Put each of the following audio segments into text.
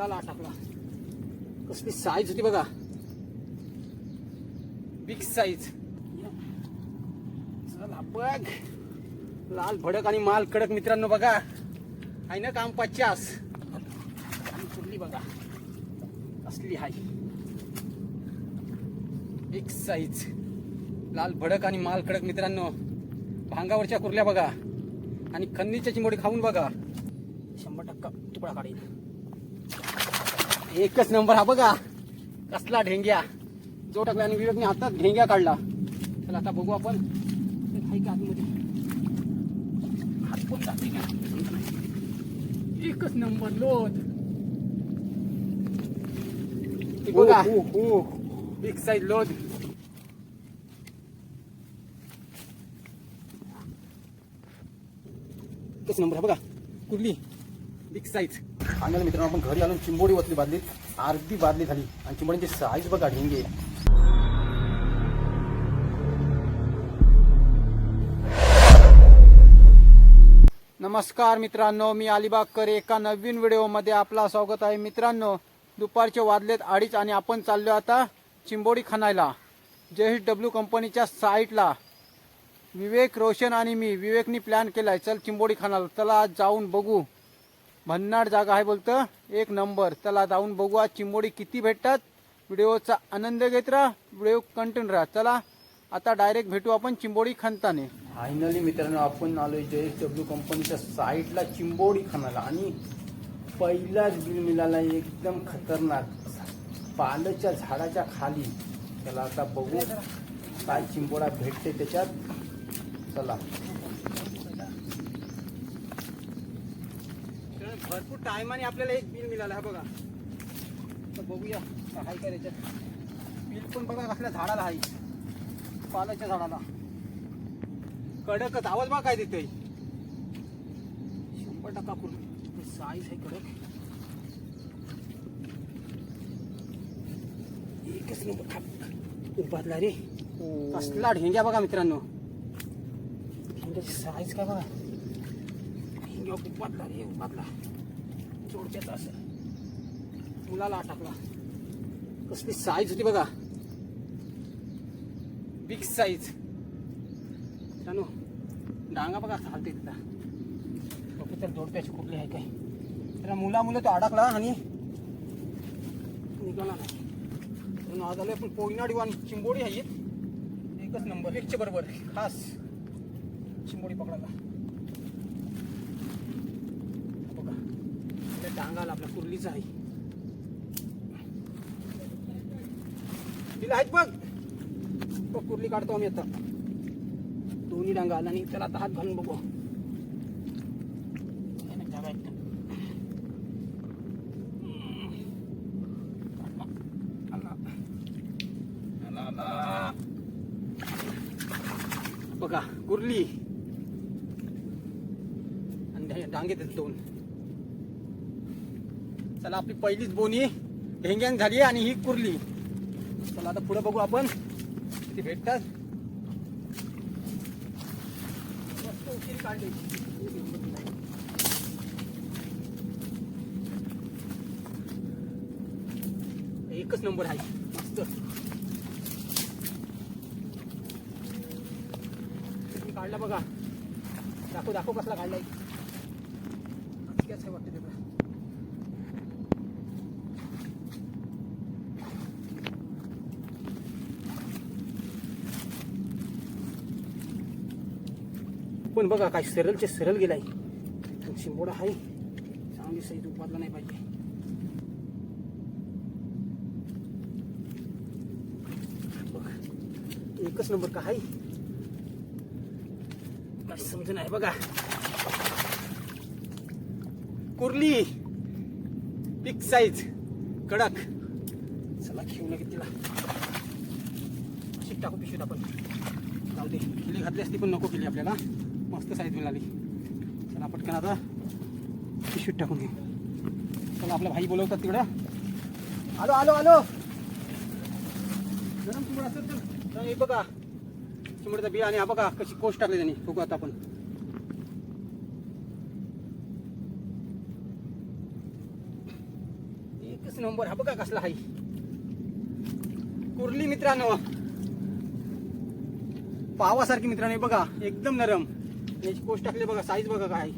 मुलाला टाकला कसली साईज होती बघा. बिग साईज चला बघ. लाल भडक आणि माल कडक मित्रांनो बघा. आहे ना काम पचास. आणि बघा. असली हाय. बिग साईज लाल भडक आणि माल कडक मित्रांनो. भांगावरच्या कुर्ल्या बघा. आणि खन्नीच्या चिंबोडी खाऊन बघा. शंभर टक्का तुकडा काढेल एकच नंबर हा बघा. कसला ढेंग्या. जो टाकला आणि विवेकने हातात ढेंग्या काढला. चला आता बघू आपण. एकच नंबर लोद हे बघा. बिग साईज लोद एकच नंबर हा बघा. कुर्ली बिग साईज सांगायला मित्रांनो आपण घरी आणून चिंबोडी वतली बादली अर्धी बादली झाली. आणि चिंबोडीची साईज बघा ढेंगे नमस्कार मित्रांनो मी अलिबागकर. एका नवीन व्हिडिओमध्ये आपला स्वागत आहे. मित्रांनो दुपारचे वाजलेत अडीच आणि आपण चाललो आता चिंबोडी खानायला. जे डब्ल्यू कंपनीच्या साईटला. विवेक रोशन आणि मी विवेकनी प्लॅन केला आहे चल चिंबोडी खाणाला चला आज जाऊन बघू. भन्नाट जागा आहे बोलतं. एक नंबर. चला जाऊन बघू चिंबोडी किती भेटतात. व्हिडिओचा आनंद घेत राहा. व्हिडिओ कंटिन्यू राहा. चला आता डायरेक्ट भेटू आपण चिंबोडी खंताने फायनली मित्रांनो आपण आलो जे एस डब्ल्यू कंपनीच्या साईडला चिंबोडी खानाला आणि पहिलाच बिल मिळाला एकदम खतरनाक. पालच्या झाडाच्या खाली. चला आता बघू काय चिंबोडा भेटते त्याच्यात. चला. भरपूर टायमाने आपल्याला एक बिल मिळालं हा बघा. तर बघूया काय आहे का त्याच्यात. बिल पण बघा कसल्या झाडाला आहे पालाच्या झाडाला. कडकच. आवाज बघा काय देते शंभर टक्का करून साईज आहे कडक. एकच नंबर उपातला रे. कसला ढेंग्या बघा मित्रांनो. ढेंग्याची साईज काय बघा. ढेंग्या उपातला रे उपातला थोडक्यात असं मुलाला अटकला. कसली साईज होती बघा. बिग साईज जाणू डांगा बघा चालते तिथं. ओके तर जोडप्याची कुठली आहे काय? तर मुला मुलं तो अडकला आणि निघाला नाही. म्हणून आज आलोय पण पोईनाडी आणि चिंबोडी आहे एकच नंबर. एकच्या बरोबर. खास. चिंबोडी पकडायला. त्या डांगाला आपल्या कुर्लीचा आहे तिला आहेत बघ तो कुर्ली काढतो आम्ही आता दोन्ही डांगा आला आणि त्याला आता हात घालून बघू आहे ना जागा एकदम. आला. आला, आला. बघा कुर्ली आणि हे डांगे आहेत दोन चला आपली पहिलीच बोनी हेंग्यांग झाली आणि ही कुरली. चला आता पुढे बघू आपण. ती भेटतात. काढली. एकच नंबर आहे. मस्त. काढला बघा. दाखव दाखव कसला काढलाय आहे वाटतं तेवढा पण बघा काय सरळचे सरळ गेलाय. शिंबोडा आहे चांगली सही उपादला नाही पाहिजे. बघा एकच नंबर का आहे काय समज नाही बघा. कुर्ली बिग साईज कडक. चला घेऊन नये तिला. अशी टाकू पिशवीत आपण जाऊ दे. किली घातली असती पण नको केली आपल्याला. मस्त साईज मिळाली चला पटकन आता पिशवीत टाकून घे. चला आपला भाई बोलवतात तिकडं. आलो आलो आलो. गरम चिमड असेल तर. हे बघा. चिमडचा बिया आणि हा बघा कशी कोश टाकली त्यांनी. बघू आता आपण. एकच नंबर हा बघा कसला हाय कुर्ली मित्रांनो. पावासारखी मित्रांनो हे बघा. एकदम नरम. याची पोस्ट टाकली बघा साईज बघा काय.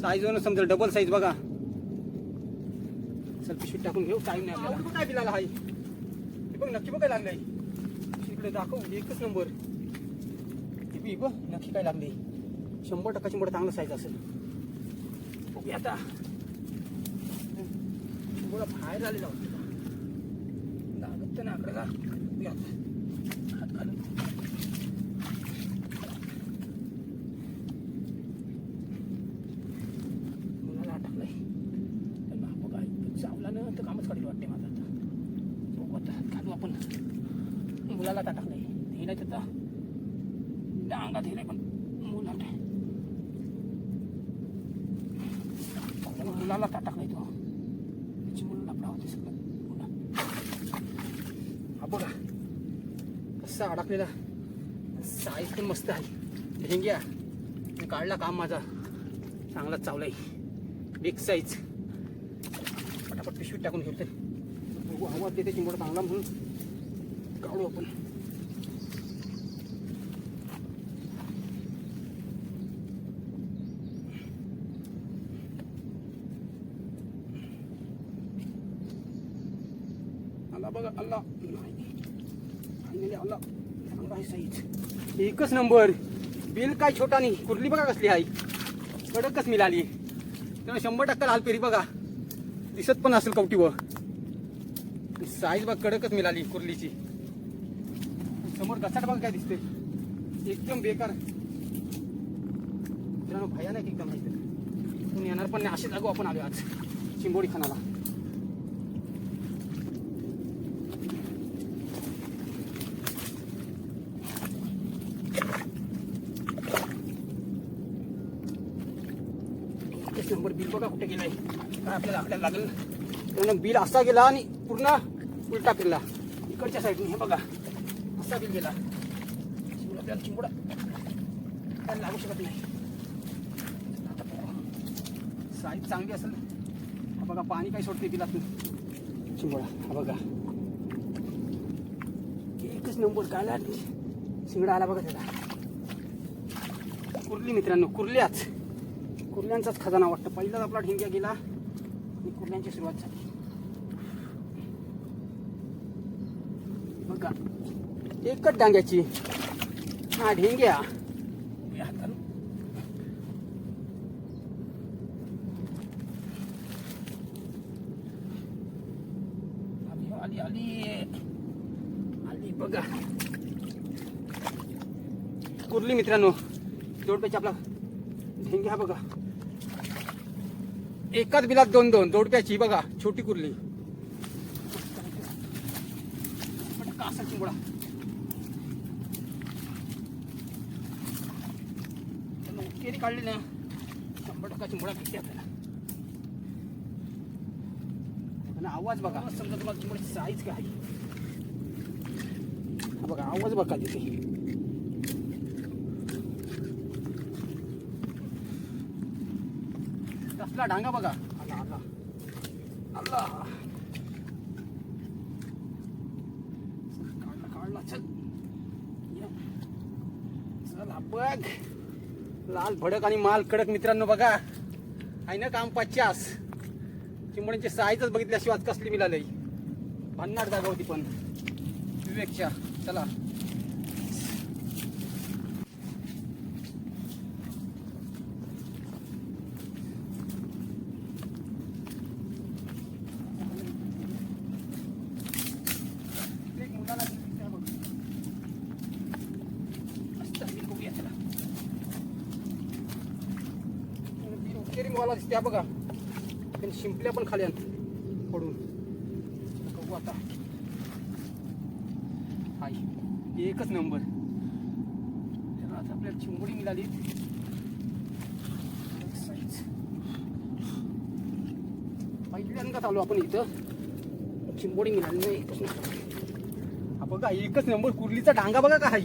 साईज वरून समजेल डबल साईज बघा. चल पिशवीत टाकून घेऊ टाइम नाही आपल्याला. काय बिलाला हाय हे बघ नक्की बघ काय लागलंय. इकडे दाखव एकच नंबर हे बघ नक्की काय लागले शंभर टक्का शंभर चांगलं साईज असेल. बघूया आता. बघा बाहेर आले जाऊ लागत ना आता. हात घालून मुलाला अटकलाय त्याला बघा चावला ना तर कामच काढील वाटते माझं आता बघू आता हात घालू आपण मुलाला टाकलंय हे नाही तर अंगात हे नाही पण मुलाला मुलाला टाकलाय तो त्याची मुलं लपडा होते सगळं मुला हा बघा. कसा अडकलेला. साईज पण मस्त आहे. ढेंग्या काढला काम माझा. चांगला चावलाय बिग साईज पटापट पिशवीत टाकून घेऊ तर बघू आवाज देते चिंबोडा चांगला म्हणून. काढू आपण आला बघा आला नाही फायनली आला चांगला आहे साईज एकच नंबर. बिल काय छोटा नाही. कुर्ली बघा कसली आहे. कडकच मिळाली. त्यामुळे शंभर टक्का लाल पेरी बघा. दिसत पण असेल कवटीवर. साईज बघ कडकच मिळाली कुर्लीची. समोर घसाट बघा काय दिसते एकदम बेकार. मित्रांनो भयानक एकदम माहिती इथं. येणार पण नाही. असे जागो आपण आलो आज. चिंबोडी खानाला एकच नंबर बिल बघा कुठे गेलाय काय आपल्याला आपल्याला लागेल त्यानं बिल असा गेला आणि पूर्ण उलटा फिरला. इकडच्या साईडने हे बघा. असा बिल गेला. आपल्याला चिंबुडा. काय लागू शकत नाही. साईज चांगली असेल हा बघा पाणी काही सोडते बिलातून. चिंबुडा हा बघा. एकच नंबर काय लागली? शिंगडा आला बघा त्याला. कुर्ली मित्रांनो कुर्ल्याच. कुर्ल्यांचाच खजाना वाटतं. पहिलाच आपला ढिंग्या गेला. कुर्ल्यांची सुरुवात झाली बघा एकच डांग्याची हा ढेंग्या. आली आली आली बघा कुर्ली मित्रांनो जोडप्याची आपला ढेंग्या बघा एकाच बिलात दोन दोन जोडप्याची बघा छोटी कुर्ली. कासा चिंबडा केरी काढली ना शंभर टक्का चिंबडा किती आपल्याला. आणि आवाज बघा. समजा तुम्हाला चिंबडाची साईज काय आहे. बघा आवाज बघा तिथे. कसला डांगा बघा? आला काढला चल. चला बघ लाल भडक आणि माल कडक मित्रांनो बघा. आहे ना काम पचास. चिंबड्यांची साईजच बघितल्याशिवाय कसली मिळालंय भन्नाट जागा होती पण. विवेकच्या. चला एक मुलाला त्या बघ. मस्त आहे, बघूया त्याला. मला दिसते बघा. त्यांनी शिंपल्या पण खाल्या पडून. बघू आता. हाय. एकच नंबर. त्याला आता आपल्याला चिंबोडी मिळाली. पहिल्यांदाच आलो आपण इथं. चिंबोडी मिळाली नाही हा बघा एकच नंबर. कुर्लीचा डांगा बघा का हाय.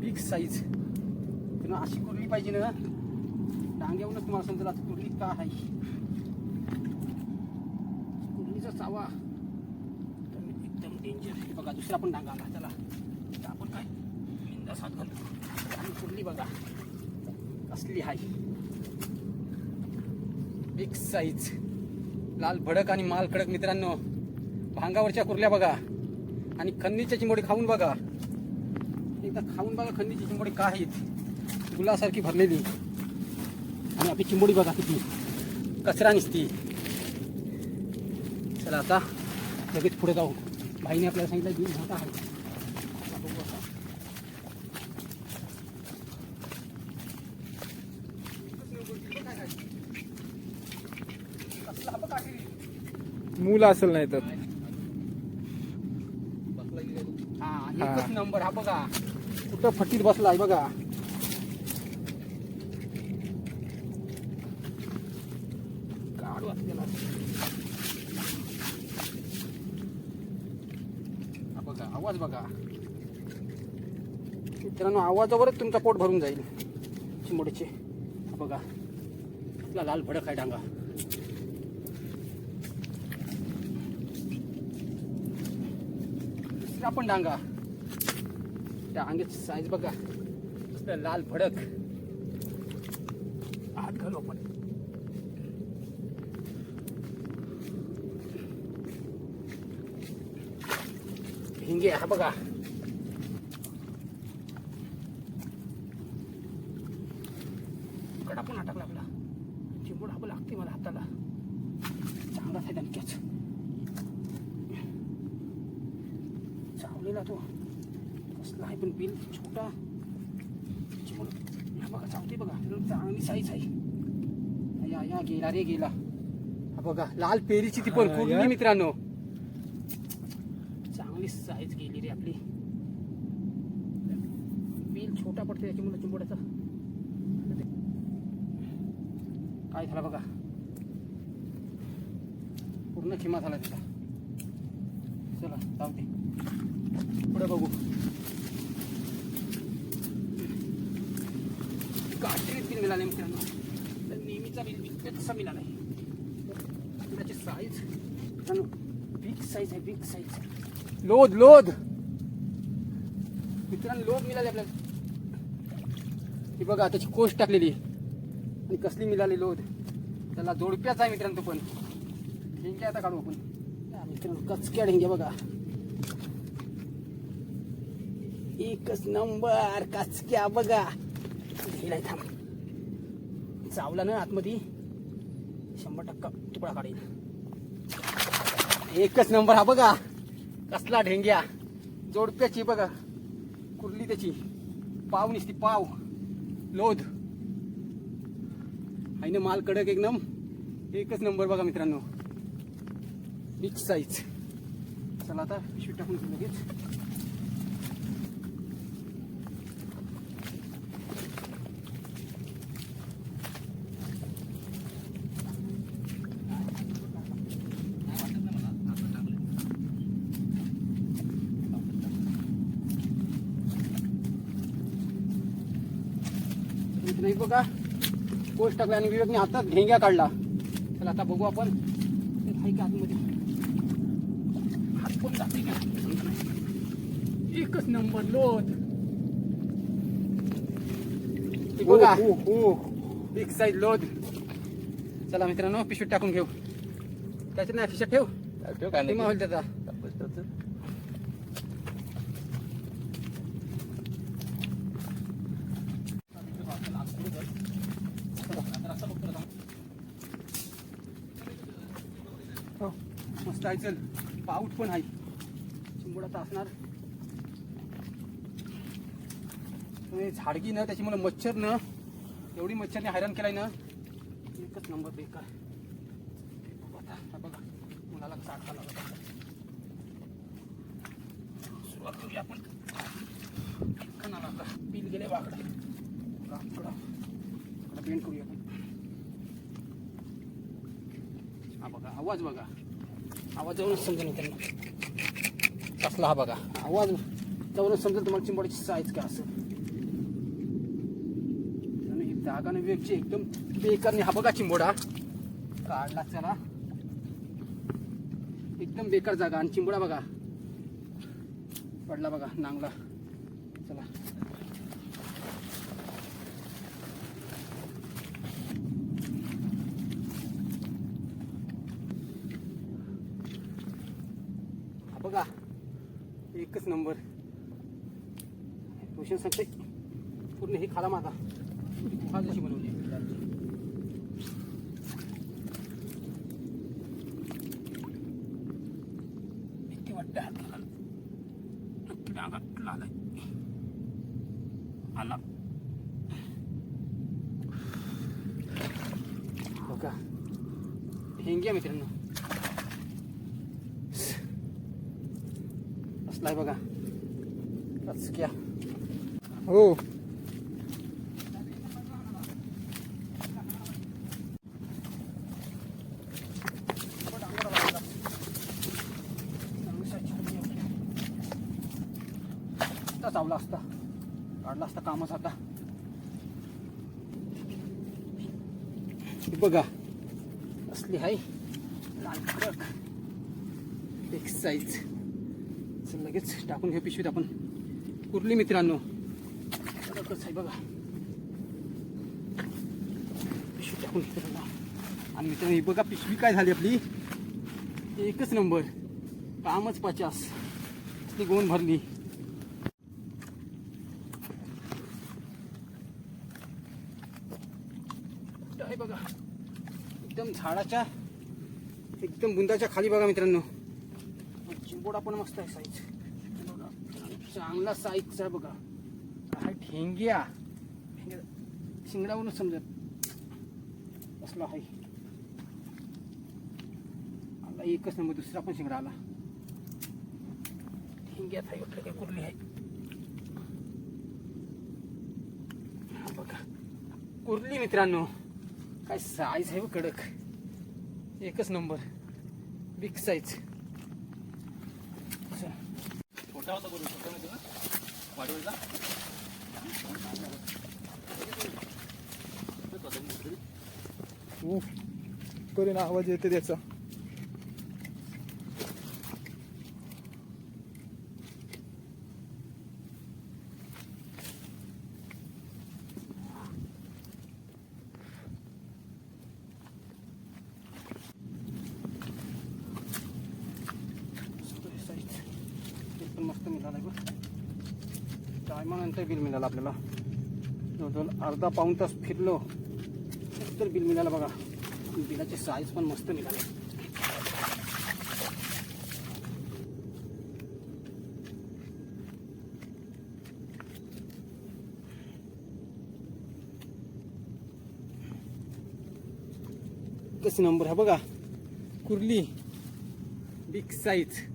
बिग साईज त्यांना अशी कुर्ली पाहिजे ना. डांगे तुम्हाला समजेल आता कुर्ली का आहे. कुर्लीचा चावा. तर एकदम डेंजर बघा दुसरा पण डांगा आला. चला. आपण काय? बिंदास साथ घालतो आणि कुर्ली बघा. कसली आहे. बिग साईज लाल भडक आणि माल कडक मित्रांनो. भांगावरच्या कुर्ल्या बघा. आणि खन्नीच्या चिंबोडी खाऊन बघा. एकदा खाऊन बघा खन्नीची चिंबोडी का आहेत. गुलासारखी भरलेली. आणि आपली चिंबोडी बघा किती. कचरा निसती. चला आता लगेच पुढे जाऊ. भाईने आपल्याला सांगितलं दूध मोठा आहे. मूल असेल नाही तर. हा. एकच नंबर हा बघा. कुठं फटीत बसलाय बघा काढू आपल्याला हा बघा आवाज बघा. मित्रांनो आवाजावरच तुमचा पोट भरून जाईल. चिंबोडीचे बघा. आपला लाल भडक आहे डांगा. दुसरा पण डांगा. डांग्याची साईज बघा. लाल भडक. हात घालू आपण. हिंगे हा बघा. कडा पण चिंबूड हा लागते मला हाताला. चांगला आहे दणक्याच चावलेला तो. कसला आहे पण बिल छोटा. हा बघा चावते बघा. एकदम चांगली साईज आहे. या या गेला रे गेला. हा बघा लाल पेरीची ती पण. मित्रांनो. चांगली साईज गेली रे आपली. बिल छोटा पडते त्याच्यामुळे चिंबोड्याचा. काय झाला बघा. पूर्ण खिमा झाला त्याचा चला जाऊ दे. पुढे बघू. काटेरीत बिल मिळाले मित्रांनो. तर नेहमीचा बिल बिल तसा मिळाला आहे त्याची साईज मित्रांनो बिग साईज आहे बिग साईज लोद लोद मित्रांनो लोद मिळाले आपल्याला. ही बघा त्याची कोस्ट टाकलेली आणि कसली मिळाली लोद त्याला जोडप्याच आहे मित्रांनो तो पण. ढेंग्या आता काढू आपण. मित्रांनो कचक्या ढेंग्या बघा. एकच नंबर कचक्या बघा. गेलाय थांब. चावला ना आतमध्ये. शंभर टक्का तुकडा काढेल. एकच नंबर हा बघा. कसला ढेंग्या. जोडप्याची बघा. कुर्ली त्याची. पाव निसती पाव. लोध. आहे ना माल कडक एकदम एकच नंबर बघा मित्रांनो. बिच साईज चला आता पिशवी टाकून लगेच. नाही बघा. पोस्ट टाकला आणि विवेकने हातात ढेंग्या काढला. चला आता बघू आपण. आतमध्ये? हात पण जाते का? एकच नंबर लोट. बघा. बिग साईज चला मित्रांनो पिशवीत टाकून घेऊ. त्याच्यात नाही खिशात ठेव. ठेव काय होईल त्याचा हो, मस्त चल? पाऊट पण आहे. चिंबोडाचा असणार. झाडगी ना त्याच्यामुळे मच्छर ना. एवढी मच्छरने हैराण केलाय ना. एकच नंबर बेकार बघा मुलाला चाट आला बघा. सुरुवात करूया आपण. कणाला पील गेले वाकडा. इकडं पेंट करूया आपण. हा बघा आवाज बघा. आवाज जाऊनच समजेल त्यांना. कसला हा बघा. आवाज जवळच समजेल तुम्हाला चिंबडीची साईज काय असेल. आणि जागा वेगची एकदम बेकार नाही हा बघा चिंबोडा. काढला चला. एकदम बेकार जागा. आणि चिंबोडा बघा. पडला बघा नांगला चला हा बघा एकच नंबर. ट्युशन सांगते पूर्ण हे खाला माझा गुहा जशी बनवली. भीती वाटते हाताला नक्की डागा लागलाय आला हो का हेंगी आहे मित्रांनो असलाय बघा क्या हो. चावला असता. काढला असता कामच आता. बघा. असली हाय. लाल साईज लगेच टाकून घेऊ पिशवीत आपण. कुर्ली मित्रांनो. कडकच आहे बघा. पिशवी टाकून घेतो आणि मित्रांनो ही बघा पिशवी काय झाली आपली. एकच नंबर. कामच पचास. ती गोण भरली. आहे बघा? एकदम झाडाच्या एकदम बुंदाच्या खाली बघा मित्रांनो. चिंबोडा पण मस्त आहे साईज चांगला साईजचा बघा. काय ठेंग्या. ठेंग्या. शिंगडावरून समजत. असला आला एकच नंबर दुसरा पण शिंगडा आला. ठेंग्यात कुर्ली आहे. हा बघा. कुर्ली मित्रांनो. काय साईज आहे हो कडक. एकच नंबर. बिग साईज छोटा होता बरोबर. छोटा नव्हता ना वाढवला ऊफ करून आवाज येते त्याचा टायमानंतर बिल मिळालं आपल्याला. जवळजवळ अर्धा पाऊण तास फिरलो तर बिल मिळालं बघा. बिलाची साईज पण मस्त निघाली. कसे नंबर हा बघा. कुर्ली. बिग साईज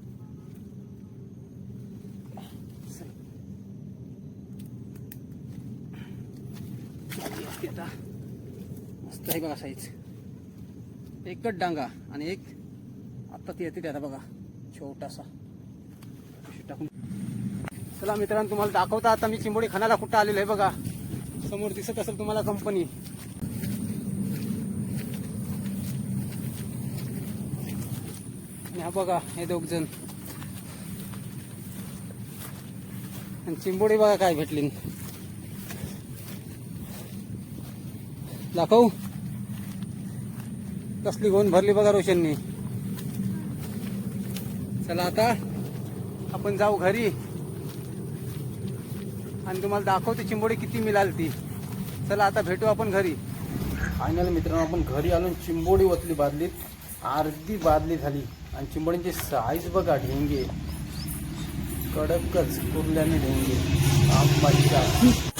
मस्त आहे बघा साईज एकच डांगा आणि एक आता ती येते आता बघा. छोटासा. टाकून. चला मित्रांनो तुम्हाला दाखवता आता मी चिंबोडी खानाला कुठं आलेलो आहे बघा. समोर दिसत असेल तुम्हाला कंपनी हा बघा हे दोघ जण आणि चिंबोडी बघा काय भेटली. दाखवू. कसली गोंद भरली बघा रोशननी. चला आता आपण जाऊ घरी. आणि तुम्हाला दाखवते चिंबोडी किती मिळाल ती. चला आता भेटू आपण घरी. फायनल मित्रांनो आपण घरी आणून चिंबोडी ओतली बादलीत अर्धी बादली झाली. आणि चिंबोडींची साईज बघा ढेंगे. कडकच कुर्ल्याने ढेंगे. आंबाच्या.